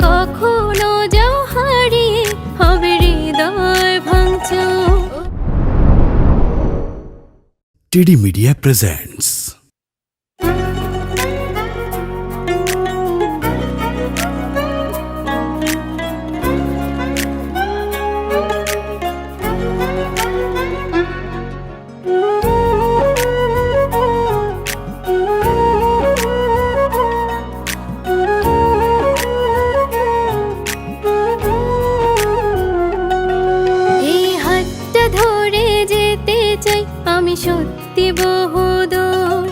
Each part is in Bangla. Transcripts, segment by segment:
কখনো যাও হারিয়ে হবে হৃদয় ভাঙচো টিডি মিডিয়া প্রেজেন্টস। সত্যি বহুদূর।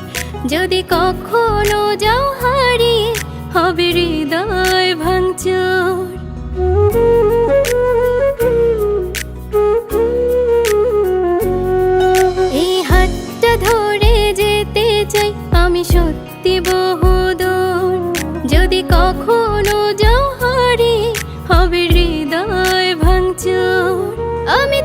যদি কখনো যাও হারিয়ে হবে হৃদয় ভাঙচুর। এই হাতটা ধরে যেতে চাই আমি সত্যি বহুদূর। যদি কখনো যাও হারিয়ে হবে হৃদয় ভাঙচুর। আমি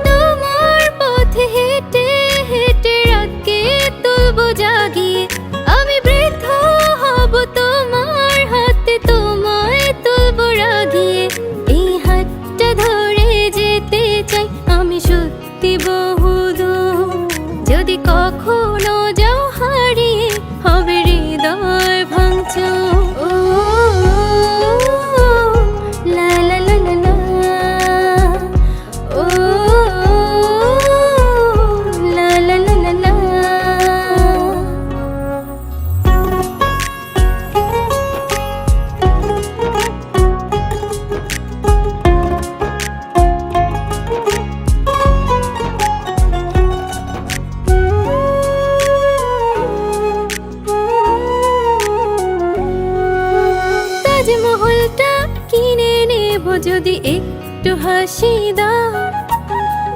যদি একটু হাসি দাও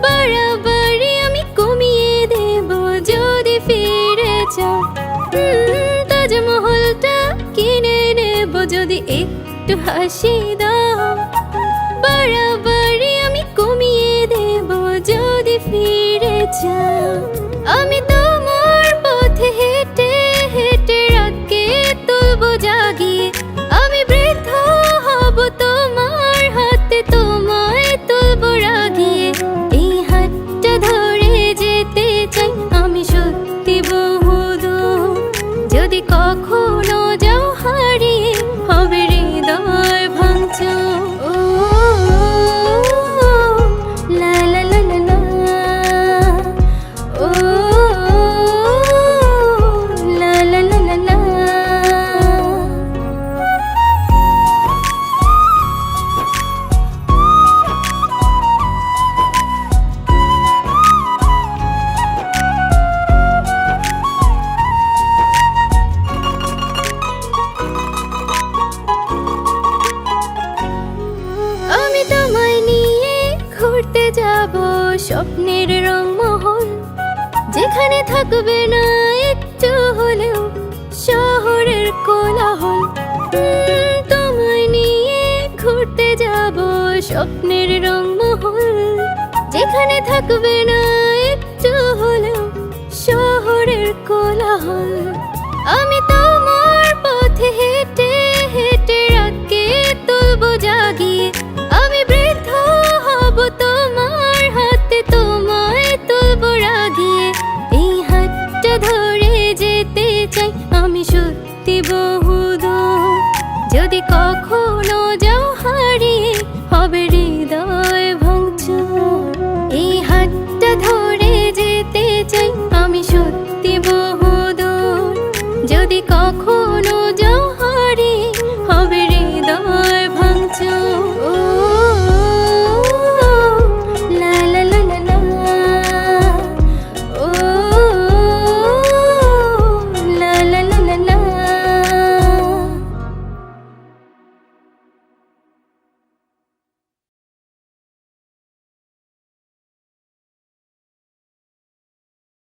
বাড়াবাড়ি আমি কমিয়ে দেব যদি ফিরে যাও। তাজমহলটা কিনে নেব যদি একটু হাসি দাও বাড়াবাড়ি আমি কমিয়ে দেব যদি ফিরে যাও। যদি কখনো ঘুরতে যাব স্বপ্নের রংমহল। যেখানে থাকবে না একটু হলেও শহরের কোলাহল। তোমায় নিয়ে ঘুরতে যাব স্বপ্নের রংমহল। যেখানে থাকবে না একটু হলেও শহরের কোলাহল। আমি যদি কখন